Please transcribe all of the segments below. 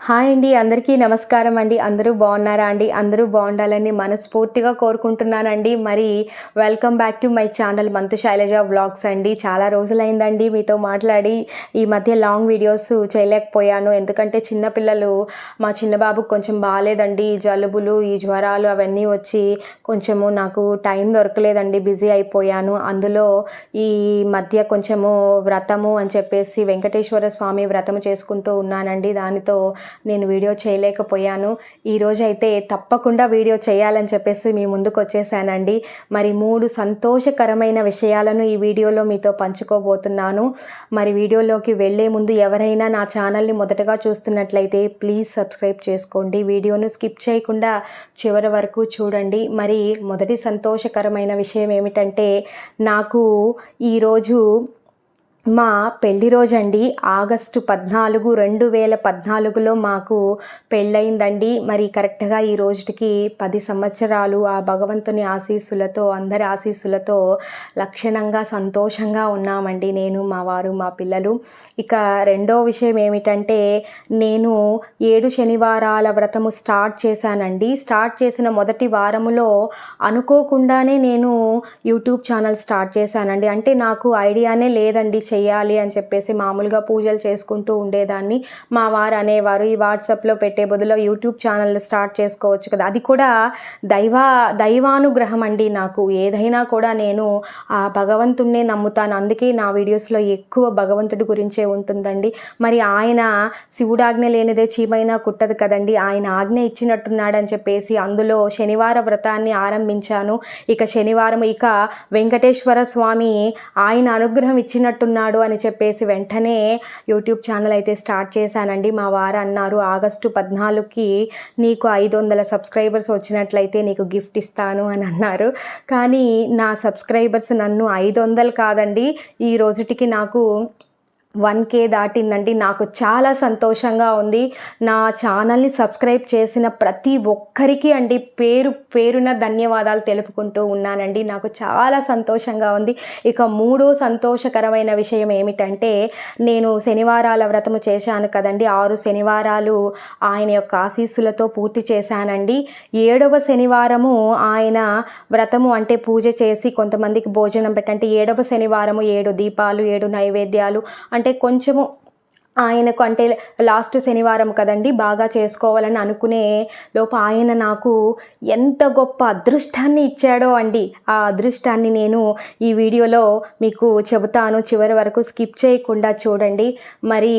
Hi అండి అందరికీ నమస్కారం అండి. అందరూ బాగున్నారా అండి? అందరూ బాగుండాలని మనస్ఫూర్తిగా కోరుకుంటున్నానండి. మరి welcome back to my channel Manthu Shailaja vlogs అండి. చాలా రోజులైందండి మీతో మాట్లాడి ఈ మధ్య లాంగ్ వీడియోస్ చేయలేకపోయాను. ఎందుకంటే చిన్నపిల్లలు మా చిన్నబాబు కొంచెం బాగాలేదండి. ఈ జలుబులు ఈ జ్వరాలు అవన్నీ వచ్చి కొంచెము నాకు టైం దొరకలేదండి. బిజీ అయిపోయాను. అందులో ఈ మధ్య కొంచెము వ్రతము అని చెప్పేసి వెంకటేశ్వర స్వామి వ్రతము చేసుకుంటూ ఉన్నానండి. దానితో నేను వీడియో చేయలేకపోయాను. ఈరోజు అయితే తప్పకుండా వీడియో చేయాలని చెప్పేసి మీ ముందుకు వచ్చేసానండి. మరి మూడు సంతోషకరమైన విషయాలను ఈ వీడియోలో మీతో పంచుకోబోతున్నాను. మరి వీడియోలోకి వెళ్ళే ముందు ఎవరైనా నా ఛానల్ని మొదటగా చూస్తున్నట్లయితే ప్లీజ్ సబ్స్క్రైబ్ చేసుకోండి. వీడియోను స్కిప్ చేయకుండా చివరి వరకు చూడండి. మరి మొదటి సంతోషకరమైన విషయం ఏమిటంటే నాకు ఈరోజు మా పెళ్ళి రోజండి ఆగస్టు పద్నాలుగు రెండు వేల పద్నాలుగులో మాకు పెళ్ళయిందండి. మరి కరెక్ట్గా ఈ రోజుకి పది సంవత్సరాలు ఆ భగవంతుని ఆశీస్సులతో అందరి ఆశీస్సులతో లక్షణంగా సంతోషంగా ఉన్నామండి నేను మా వారు మా పిల్లలు. ఇక రెండో విషయం ఏమిటంటే నేను ఏడు శనివారాల వ్రతము స్టార్ట్ చేశానండి. స్టార్ట్ చేసిన మొదటి వారములో అనుకోకుండానే నేను యూట్యూబ్ ఛానల్ స్టార్ట్ చేశానండి. అంటే నాకు ఐడియానే లేదండి చేయాలి అని చెప్పేసి మామూలుగా పూజలు చేసుకుంటూ ఉండేదాన్ని. మా వారు అనేవారు ఈ వాట్సాప్లో పెట్టే బదులు యూట్యూబ్ ఛానల్ స్టార్ట్ చేసుకోవచ్చు కదా. అది కూడా దైవ దైవానుగ్రహం అండి నాకు. ఏదైనా కూడా నేను ఆ భగవంతుణ్ణే నమ్ముతాను. అందుకే నా వీడియోస్లో ఎక్కువ భగవంతుడి గురించే ఉంటుందండి. మరి ఆయన శివుడాజ్ఞ లేనిదే చీమైనా కుట్టదు కదండి. ఆయన ఆజ్ఞ ఇచ్చినట్టున్నాడని చెప్పేసి అందులో శనివార వ్రతాన్ని ఆరంభించాను. ఇక శనివారం ఇక వెంకటేశ్వర స్వామి ఆయన అనుగ్రహం ఇచ్చినట్టున్నాడు. అని చెప్పేసి వెంటనే యూట్యూబ్ ఛానల్ అయితే స్టార్ట్ చేశానండి. మా వారు అన్నారు ఆగస్టు పద్నాలుగుకి నీకు ఐదు వందల సబ్స్క్రైబర్స్ వచ్చినట్లయితే నీకు గిఫ్ట్ ఇస్తాను అని అన్నారు. కానీ నా సబ్స్క్రైబర్స్ నన్ను ఐదు వందలు కాదండి ఈ రోజుటికి నాకు వన్ కే దాటిందండి. నాకు చాలా సంతోషంగా ఉంది. నా ఛానల్ని సబ్స్క్రైబ్ చేసిన ప్రతి ఒక్కరికి అండి పేరు పేరున ధన్యవాదాలు తెలుపుకుంటూ ఉన్నానండి. నాకు చాలా సంతోషంగా ఉంది. ఇక మూడో సంతోషకరమైన విషయం ఏమిటంటే నేను శనివారాల వ్రతము చేశాను కదండి. ఆరు శనివారాలు ఆయన యొక్క ఆశీస్సులతో పూర్తి చేశానండి. ఏడవ శనివారము ఆయన వ్రతము అంటే పూజ చేసి కొంతమందికి భోజనం పెట్టంటే ఏడవ శనివారము ఏడు దీపాలు ఏడు నైవేద్యాలు అంటే కొంచెము ఆయనకు అంటే లాస్ట్ శనివారం కదండి బాగా చేసుకోవాలని అనుకునే లోపు ఆయన నాకు ఎంత గొప్ప అదృష్టాన్ని ఇచ్చాడో అండి. ఆ అదృష్టాన్ని నేను ఈ వీడియోలో మీకు చెబుతాను. చివరి వరకు స్కిప్ చేయకుండా చూడండి. మరి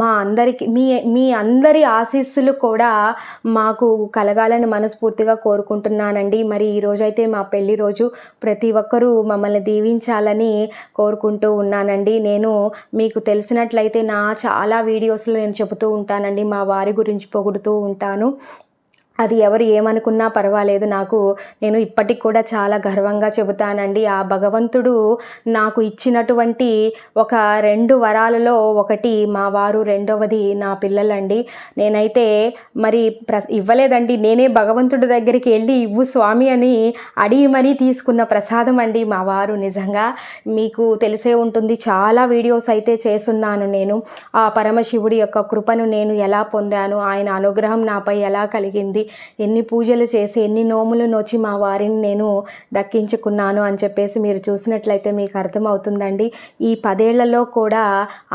మా అందరికి మీ మీ అందరి ఆశీస్సులు కూడా మాకు కలగాలని మనస్ఫూర్తిగా కోరుకుంటున్నానండి. మరి ఈరోజైతే మా పెళ్ళి రోజు ప్రతి ఒక్కరూ మమ్మల్ని దీవించాలని కోరుకుంటూ ఉన్నానండి. నేను మీకు తెలిసినట్లయితే నా చాలా వీడియోస్లో నేను చెబుతూ ఉంటానండి మా వారి గురించి పొగుడుతూ ఉంటాను. అది ఎవరు ఏమనుకున్నా పర్వాలేదు. నాకు నేను ఇప్పటికి కూడా చాలా గర్వంగా చెబుతానండి. ఆ భగవంతుడు నాకు ఇచ్చినటువంటి ఒక రెండు వరాలలో ఒకటి మా వారు రెండవది నా పిల్లలండి. నేనైతే మరి ప్ర ఇవ్వలేదండి. నేనే భగవంతుడి దగ్గరికి వెళ్ళి ఇవ్వు స్వామి అని అడిగి మరీ తీసుకున్న ప్రసాదం అండి మా వారు నిజంగా. మీకు తెలిసే ఉంటుంది చాలా వీడియోస్ అయితే చేస్తున్నాను నేను. ఆ పరమశివుడి యొక్క కృపను నేను ఎలా పొందాను ఆయన అనుగ్రహం నాపై ఎలా కలిగింది ఎన్ని పూజలు చేసి ఎన్ని నోములు నోచి మా వారిని నేను దక్కించుకున్నాను అని చెప్పేసి మీరు చూసినట్లయితే మీకు అర్థమవుతుందండి. ఈ పదేళ్ళలో కూడా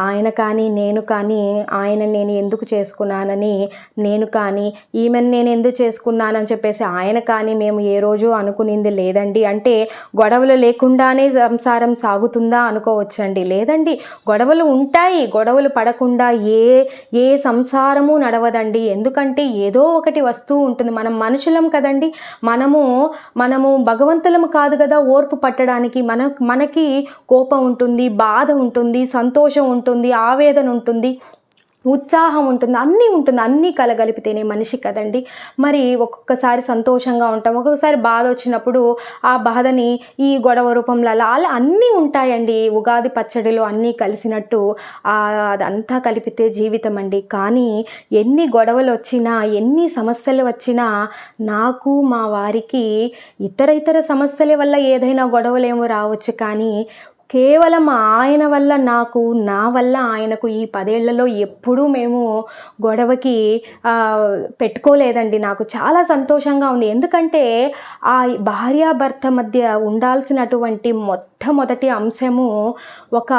ఆయన కానీ నేను కానీ ఆయన నేను ఎందుకు చేసుకున్నానని నేను కానీ ఈమెను నేను ఎందుకు చేసుకున్నానని చెప్పేసి ఆయన కానీ మేము ఏ రోజు అనుకునింది లేదండి. అంటే గొడవలు లేకుండానే సంసారం సాగుతుందా అనుకోవచ్చండి. లేదండి గొడవలు ఉంటాయి గొడవలు పడకుండా ఏ ఏ సంసారము నడవదండి. ఎందుకంటే ఏదో ఒకటి వస్తూ ఉంటుంది. మనం మనుషులం కదండి. మనము మనము భగవంతులం కాదు కదా ఓర్పు పట్టడానికి. మన మనకి కోపం ఉంటుంది బాధ ఉంటుంది సంతోషం ఉంటుంది ఆవేదన ఉంటుంది. ఉత్సాహం ఉంటుంది అన్నీ ఉంటుంది అన్నీ కలగలిపితేనే మనిషి కదండి. మరి ఒక్కొక్కసారి సంతోషంగా ఉంటాం ఒక్కొక్కసారి బాధ వచ్చినప్పుడు ఆ బాధని ఈ గొడవ రూపంలో అలా అలా అన్నీ ఉంటాయండి. ఉగాది పచ్చడిలో అన్నీ కలిసినట్టు అదంతా కలిపితే జీవితం అండి. కానీ ఎన్ని గొడవలు వచ్చినా ఎన్ని సమస్యలు వచ్చినా నాకు మా వారికి ఇతర ఇతర సమస్యల వల్ల ఏదైనా గొడవలేమో రావచ్చు. కానీ కేవలం ఆయన వల్ల నాకు నా వల్ల ఆయనకు ఈ పదేళ్ళలో ఎప్పుడూ మేము గొడవకి పెట్టుకోలేదండి. నాకు చాలా సంతోషంగా ఉంది. ఎందుకంటే ఆ భార్యాభర్త మధ్య ఉండాల్సినటువంటి మొట్టమొదటి అంశము ఒక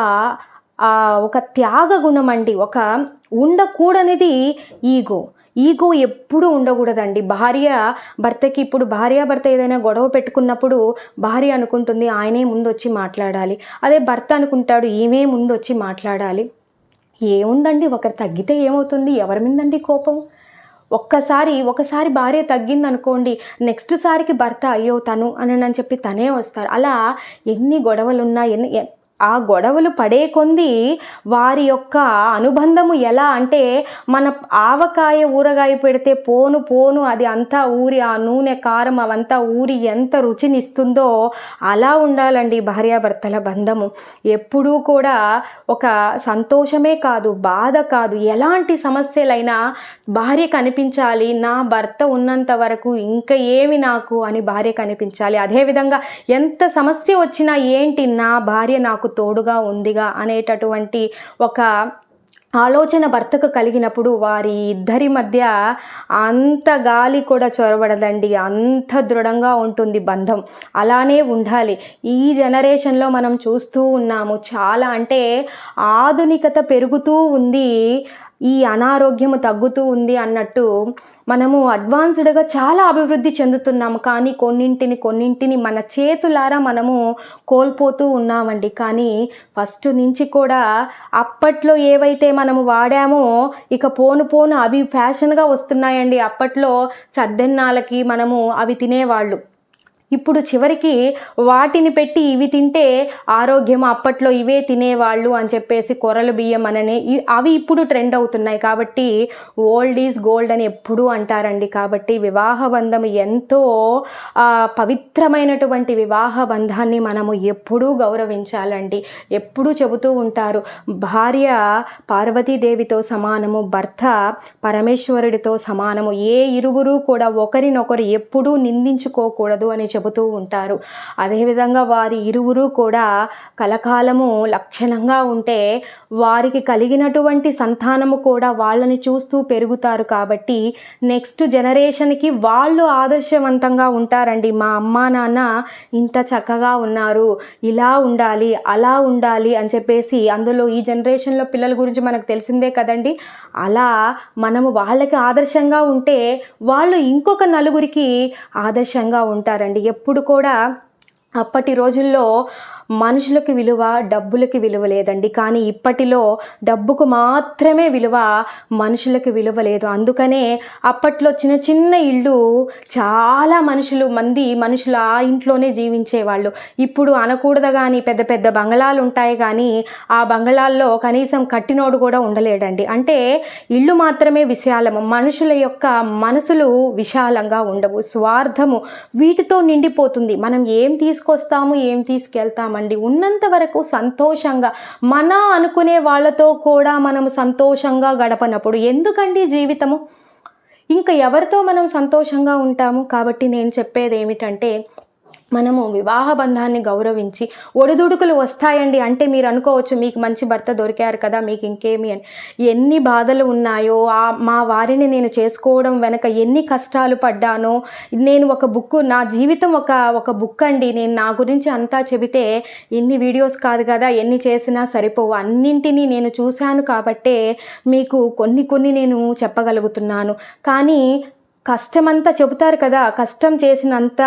ఒక త్యాగ గుణం అండి. ఒక ఉండకూడనిది ఈగో. ఈగో ఎప్పుడూ ఉండకూడదండి. భార్య భర్తకి ఇప్పుడు భార్య భర్త ఏదైనా గొడవ పెట్టుకున్నప్పుడు భార్య అనుకుంటుంది ఆయనే ముందు వచ్చి మాట్లాడాలి. అదే భర్త అనుకుంటాడు ఈమె ముందు వచ్చి మాట్లాడాలి. ఏముందండి? ఒకరు తగ్గితే ఏమవుతుంది? ఎవరి మీదండి కోపం? ఒక్కసారి ఒకసారి భార్య తగ్గింది అనుకోండి నెక్స్ట్ సారికి భర్త అయ్యో తను అని అని చెప్పి తనే వస్తారు. అలా ఎన్ని గొడవలున్నా ఎన్ని ఆ గొడవలు పడే కొంది వారి యొక్క అనుబంధము ఎలా అంటే మన ఆవకాయ ఊరగాయ పెడితే పోను పోను అది అంతా ఊరి ఆ నూనె కారం అవంతా ఊరి ఎంత రుచినిస్తుందో అలా ఉండాలండి భార్యాభర్తల బంధము. ఎప్పుడూ కూడా ఒక సంతోషమే కాదు బాధ కాదు. ఎలాంటి సమస్యలైనా భార్య కనిపించాలి నా భర్త ఉన్నంత వరకు ఇంకా ఏమి నాకు అని భార్య కనిపించాలి. అదేవిధంగా ఎంత సమస్య వచ్చినా ఏంటి నా భార్య నాకు తోడుగా ఉందిగా అనేటటువంటి ఒక ఆలోచన భర్తకు కలిగినప్పుడు వారి ఇద్దరి మధ్య అంత గాలి కూడా చొరబడదండి. అంత దృఢంగా ఉంటుంది బంధం. అలానే ఉండాలి. ఈ జనరేషన్లో మనం చూస్తూ ఉన్నాము చాలా అంటే ఆధునికత పెరుగుతూ ఉంది. ఈ అనారోగ్యము తగ్గుతూ ఉంది అన్నట్టు మనము అడ్వాన్స్డ్గా చాలా అభివృద్ధి చెందుతున్నాము. కానీ కొన్నింటిని కొన్నింటిని మన చేతులారా మనము కోల్పోతూ ఉన్నామండి. కానీ ఫస్ట్ నుంచి కూడా అప్పట్లో ఏవైతే మనము వాడామో ఇక పోను పోను అవి ఫ్యాషన్గా వస్తున్నాయండి. అప్పట్లో సద్దెన్నాలకి మనము అవి తినేవాళ్ళు. ఇప్పుడు చివరికి వాటిని పెట్టి ఇవి తింటే ఆరోగ్యం అప్పట్లో ఇవే తినేవాళ్ళు అని చెప్పేసి కొరలు బియ్యం అననే అవి ఇప్పుడు ట్రెండ్ అవుతున్నాయి కాబట్టి ఓల్డ్ ఈజ్ గోల్డ్ అని ఎప్పుడూ అంటారండి. కాబట్టి వివాహ బంధం ఎంతో పవిత్రమైనటువంటి వివాహ బంధాన్ని మనము ఎప్పుడూ గౌరవించాలండి. ఎప్పుడూ చెబుతూ ఉంటారు భార్య పార్వతీదేవితో సమానము భర్త పరమేశ్వరుడితో సమానము ఏ ఇరువురు కూడా ఒకరినొకరు ఎప్పుడూ నిందించుకోకూడదు అని చెబుతూ ఉంటారు. అదేవిధంగా వారి ఇరువురు కూడా కలకాలము లక్షణంగా ఉంటే వారికి కలిగినటువంటి సంతానము కూడా వాళ్ళని చూస్తూ పెరుగుతారు కాబట్టి నెక్స్ట్ జనరేషన్కి వాళ్ళు ఆదర్శవంతంగా ఉంటారండి. మా అమ్మా నాన్న ఇంత చక్కగా ఉన్నారు. ఇలా ఉండాలి అలా ఉండాలి అని చెప్పేసి అందులో ఈ జనరేషన్లో పిల్లల గురించి మనకు తెలిసిందే కదండి. అలా మనము వాళ్ళకి ఆదర్శంగా ఉంటే వాళ్ళు ఇంకొక నలుగురికి ఆదర్శంగా ఉంటారండి. ఎప్పుడు కూడా అప్పటి రోజుల్లో మనుషులకు విలువ డబ్బులకి విలువ లేదండి. కానీ ఇప్పటిలో డబ్బుకు మాత్రమే విలువ మనుషులకు విలువ లేదు. అందుకనే అప్పట్లో చిన్న చిన్న ఇళ్ళు చాలా మనుషులు మంది మనుషులు ఆ ఇంట్లోనే జీవించేవాళ్ళు. ఇప్పుడు అనకూడదు కానీ పెద్ద పెద్ద బంగళాలు ఉంటాయి కానీ ఆ బంగళాల్లో కనీసం కట్టినోడు కూడా ఉండలేడండి. అంటే ఇల్లు మాత్రమే విశాలము. మనుషుల యొక్క మనసులు విశాలంగా ఉండవు. స్వార్థము వీటితో నిండిపోతుంది. మనం ఏం తీసుకొస్తాము ఏం తీసుకెళ్తామండి ఉన్నంత వరకు సంతోషంగా మన అనుకునే వాళ్ళతో కూడా మనం సంతోషంగా గడపనప్పుడు ఎందుకండి జీవితము? ఇంకా ఎవరితో మనం సంతోషంగా ఉంటాము? కాబట్టి నేను చెప్పేది ఏమిటంటే మనము వివాహ బంధాన్ని గౌరవించి ఒడిదుడుకులు వస్తాయండి అంటే మీరు అనుకోవచ్చు మీకు మంచి భర్త దొరికారు కదా మీకు ఇంకేమి అని. ఎన్ని బాధలు ఉన్నాయో ఆ మా వారిని నేను చేసుకోవడం వెనక ఎన్ని కష్టాలు పడ్డానో నేను ఒక బుక్ నా జీవితం ఒక ఒక బుక్ అండి. నేను నా గురించి అంతా చెబితే ఎన్ని వీడియోస్ కాదు కదా ఎన్ని చేసినా సరిపోవు. అన్నింటినీ నేను చూశాను కాబట్టే మీకు కొన్ని కొన్ని నేను చెప్పగలుగుతున్నాను. కానీ కష్టమంతా చెబుతారు కదా కష్టం చేసినంత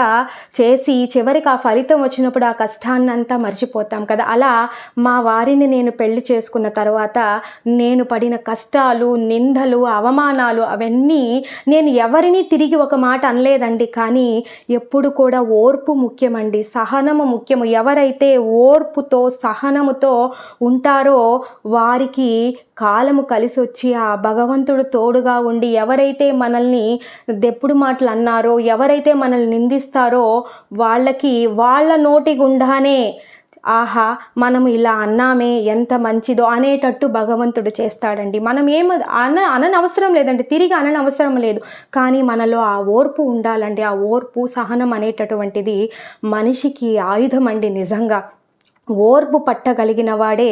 చేసి చివరికి ఆ ఫలితం వచ్చినప్పుడు ఆ కష్టాన్నంతా మర్చిపోతాం కదా. అలా మా వారిని నేను పెళ్ళి చేసుకున్న తర్వాత నేను పడిన కష్టాలు నిందలు అవమానాలు అవన్నీ నేను ఎవరిని తిరిగి ఒక మాట అనలేదండి. కానీ ఎప్పుడు కూడా ఓర్పు ముఖ్యమండి సహనము ముఖ్యము. ఎవరైతే ఓర్పుతో సహనముతో ఉంటారో వారికి కాలము కలిసి వచ్చి ఆ భగవంతుడు తోడుగా ఉండి ఎవరైతే మనల్ని దెప్పుడు మాటలు అన్నారో ఎవరైతే మనల్ని నిందిస్తారో వాళ్ళకి వాళ్ళ నోటి గుండానే ఆహా మనం ఇలా అన్నామే ఎంత మంచిదో అనేటట్టు భగవంతుడు చేస్తాడండి. మనం ఏం అన అననవసరం లేదండి తిరిగి అననవసరం లేదు. కానీ మనలో ఆ ఓర్పు ఉండాలండి. ఆ ఓర్పు సహనం అనేటటువంటిది మనిషికి ఆయుధం అండి నిజంగా. ఓర్పు పట్టగలిగిన వాడే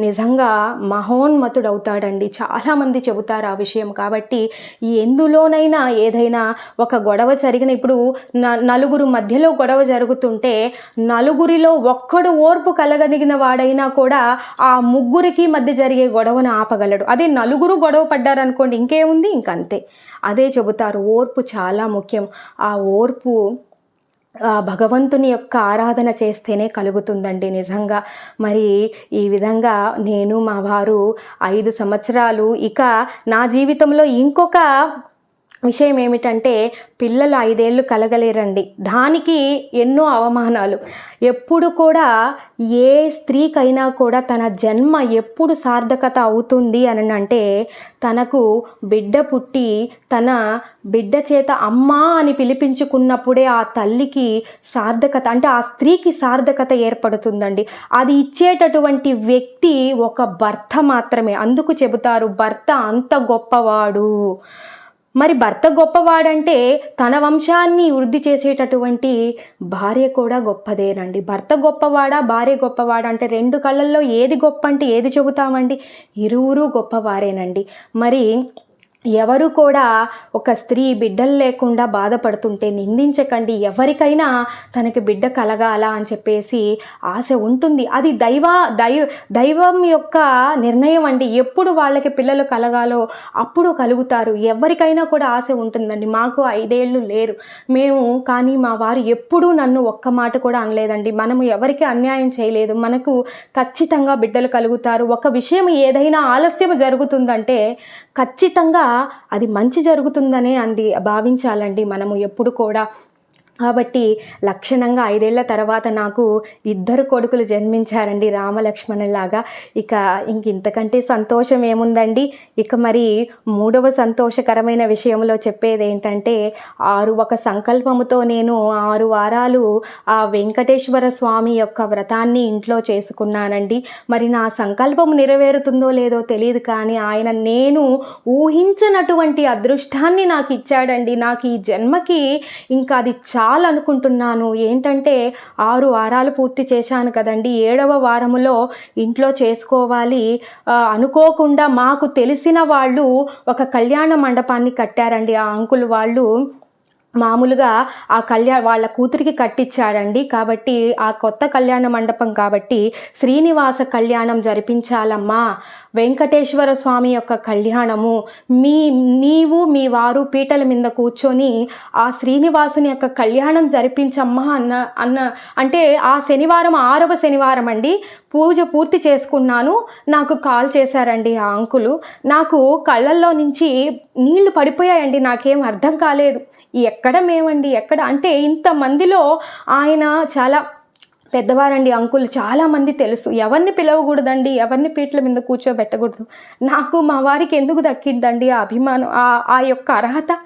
నిజంగా మహోన్మతుడవుతాడండి. చాలామంది చెబుతారు ఆ విషయం కాబట్టి ఎందులోనైనా ఏదైనా ఒక గొడవ జరిగిన ఇప్పుడు న నలుగురు మధ్యలో గొడవ జరుగుతుంటే నలుగురిలో ఒక్కడు ఓర్పు కలగలిగిన వాడైనా కూడా ఆ ముగ్గురికి మధ్య జరిగే గొడవను ఆపగలడు. అదే నలుగురు గొడవ పడ్డారనుకోండి ఇంకేముంది? ఇంకంతే. అదే చెబుతారు ఓర్పు చాలా ముఖ్యం. ఆ ఓర్పు భగవంతుని యొక్క ఆరాధన చేస్తేనే కలుగుతుందండి నిజంగా. మరి ఈ విధంగా నేను మా వారు ఐదు సంవత్సరాలు ఇక నా జీవితంలో ఇంకొక విషయం ఏమిటంటే పిల్లలు ఐదేళ్ళు కలగలేరండి. దానికి ఎన్నో అవమానాలు. ఎప్పుడు కూడా ఏ స్త్రీకైనా కూడా తన జన్మ ఎప్పుడు సార్థకత అవుతుంది అని అంటే తనకు బిడ్డ పుట్టి తన బిడ్డ చేత అమ్మా అని పిలిపించుకున్నప్పుడే ఆ తల్లికి సార్థకత అంటే ఆ స్త్రీకి సార్థకత ఏర్పడుతుందండి. అది ఇచ్చేటటువంటి వ్యక్తి ఒక భర్త మాత్రమే. అందుకు చెబుతారు భర్త అంత గొప్పవాడు. మరి భర్త గొప్పవాడంటే తన వంశాన్ని వృద్ధి చేసేటటువంటి భార్య కూడా గొప్పదేనండి. భర్త గొప్పవాడా భార్య గొప్పవాడా అంటే రెండు కళ్ళల్లో ఏది గొప్ప అంటే ఏది చెబుతామండి? ఇరువురు గొప్పవారేనండి. మరి ఎవరు కూడా ఒక స్త్రీ బిడ్డలు లేకుండా బాధపడుతుంటే నిందించకండి. ఎవరికైనా తనకి బిడ్డ కలగాల అని చెప్పేసి ఆశ ఉంటుంది. అది దైవ దైవ దైవం యొక్క నిర్ణయం అండి. ఎప్పుడు వాళ్ళకి పిల్లలు కలగాలో అప్పుడు కలుగుతారు. ఎవరికైనా కూడా ఆశ ఉంటుందండి. మాకు ఐదేళ్ళు లేరు. మేము కానీ మా వారు ఎప్పుడూ నన్ను ఒక్క మాట కూడా అనలేదండి. మనము ఎవరికి అన్యాయం చేయలేదు. మనకు ఖచ్చితంగా బిడ్డలు కలుగుతారు. ఒక విషయం ఏదైనా ఆలస్యం జరుగుతుందంటే ఖచ్చితంగా అది మంచి జరుగుతుందనే అండి భావించాలండి మనము ఎప్పుడు కూడా. కాబట్టి లక్షణంగా ఐదేళ్ళ తర్వాత నాకు ఇద్దరు కొడుకులు జన్మించారండి రామలక్ష్మణులాగా. ఇక ఇంక ఇంతకంటే సంతోషం ఏముందండి? ఇక మరి మూడవ సంతోషకరమైన విషయంలో చెప్పేది ఏంటంటే ఆరు ఒక సంకల్పముతో నేను ఆరు వారాలు ఆ వెంకటేశ్వర స్వామి యొక్క వ్రతాన్ని ఇంట్లో చేసుకున్నానండి. మరి నా సంకల్పం నెరవేరుతుందో లేదో తెలియదు కానీ ఆయన నేను ఊహించినటువంటి అదృష్టాన్ని నాకు ఇచ్చాడండి. నాకు ఈ జన్మకి ఇంకా అది చాలా అనుకుంటున్నాను ఏంటంటే ఆరు వారాలు పూర్తి చేశాను కదండి. ఏడవ వారములో ఇంట్లో చేసుకోవాలి. అనుకోకుండా మాకు తెలిసిన వాళ్ళు ఒక కళ్యాణ మండపాన్ని కట్టారండి. ఆ అంకుల్ వాళ్ళు మామూలుగా ఆ కళ్యాణ వాళ్ళ కూతురికి కట్టించాడండి కాబట్టి ఆ కొత్త కళ్యాణ మండపం కాబట్టి శ్రీనివాస కళ్యాణం జరిపించాలమ్మా. వెంకటేశ్వర స్వామి యొక్క కళ్యాణము. మీ నీవు మీ వారు పీటల మీద కూర్చొని ఆ శ్రీనివాసుని యొక్క కళ్యాణం జరిపించమ్మా అన్న అన్న అంటే ఆ శనివారం ఆరవ శనివారం అండి పూజ పూర్తి చేసుకున్నాను. నాకు కాల్ చేశారండి ఆ అంకులు. నాకు కళ్ళల్లో నుంచి నీళ్ళు పడిపోయాయండి. నాకేం అర్థం కాలేదు. ఎక్కడ మేమండి? ఎక్కడ? అంటే ఇంతమందిలో ఆయన చాలా పెద్దవారండి అంకుల్. చాలామంది తెలుసు. ఎవరిని పిలవకూడదండి? ఎవరిని పీట్ల మీద కూర్చోబెట్టకూడదు? నాకు మా వారికి ఎందుకు దక్కిందండి ఆ అభిమానం ఆ ఆ యొక్క అర్హత?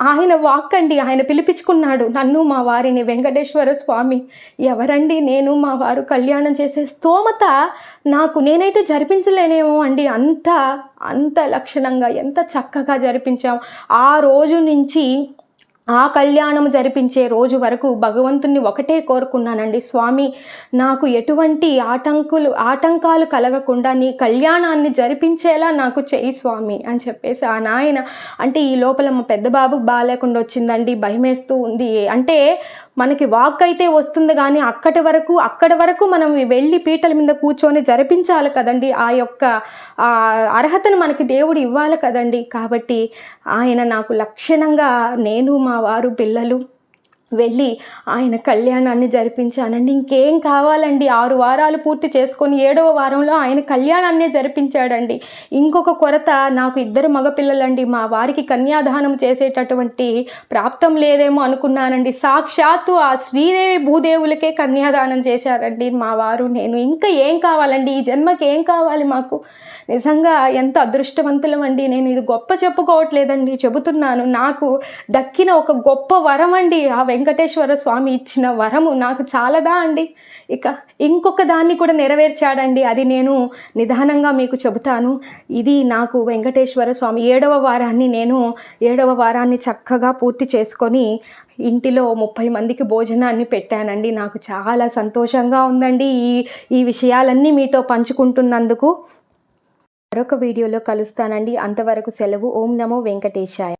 ఆయన వాక్ అండి ఆయన పిలిపించుకున్నాడు నన్ను మా వారిని. వెంకటేశ్వర స్వామి ఎవరండి? నేను మా వారు కళ్యాణం చేసే స్తోమత నాకు నేనైతే జరిపించలేనేమో అండి. అంత అంత లక్షణంగా ఎంత చక్కగా జరిపించాం. ఆ రోజు నుంచి ఆ కళ్యాణము జరిపించే రోజు వరకు భగవంతుణ్ణి ఒకటే కోరుకున్నానండి. స్వామి నాకు ఎటువంటి ఆటంకులు ఆటంకాలు కలగకుండా నీ కళ్యాణాన్ని జరిపించేలా నాకు చేయి స్వామి అని చెప్పేసి ఆ నాయన అంటే ఈ లోపల మా పెద్ద బాబుకు బాగాలేకుండా వచ్చిందండి. భయమేస్తూ ఉంది. అంటే మనకి వాక్ అయితే వస్తుంది కానీ అక్కడి వరకు అక్కడి వరకు మనం వెళ్ళి పీటల మీద కూర్చొని జరిపించాలి కదండి. ఆ యొక్క ఆ అర్హతను మనకి దేవుడు ఇవ్వాలి కదండి. కాబట్టి ఆయన నాకు లక్షణంగా నేను మా వారు పిల్లలు వెళ్ళి ఆయన కళ్యాణాన్ని జరిపించానండి. ఇంకేం కావాలండి? ఆరు వారాలు పూర్తి చేసుకొని ఏడవ వారంలో ఆయన కళ్యాణాన్నే జరిపించాడండి. ఇంకొక కొరత నాకు ఇద్దరు మగపిల్లలండి. మా వారికి కన్యాదానం చేసేటటువంటి ప్రాప్తం లేదేమో అనుకున్నానండి. సాక్షాత్తు ఆ శ్రీదేవి భూదేవులకే కన్యాదానం చేశారండి మా వారు. నేను ఇంకా ఏం కావాలండి? ఈ జన్మకి ఏం కావాలి మాకు? నిజంగా ఎంత అదృష్టవంతులం అండి నేను ఇది గొప్ప చెప్పుకోవట్లేదండి. చెబుతున్నాను నాకు దక్కిన ఒక గొప్ప వరం అండి ఆ వెంక వెంకటేశ్వర స్వామి ఇచ్చిన వరము నాకు చాలదా అండి? ఇక ఇంకొక దాన్ని కూడా నెరవేర్చాడండి. అది నేను నిదానంగా మీకు చెబుతాను. ఇది నాకు వెంకటేశ్వర స్వామి ఏడవ వారాన్ని నేను ఏడవ వారాన్ని చక్కగా పూర్తి చేసుకొని ఇంటిలో ముప్పై మందికి భోజనాన్ని పెట్టానండి. నాకు చాలా సంతోషంగా ఉందండి ఈ ఈ విషయాలన్నీ మీతో పంచుకుంటున్నందుకు. మరొక వీడియోలో కలుస్తానండి. అంతవరకు సెలవు. ఓం నమో వెంకటేశాయ.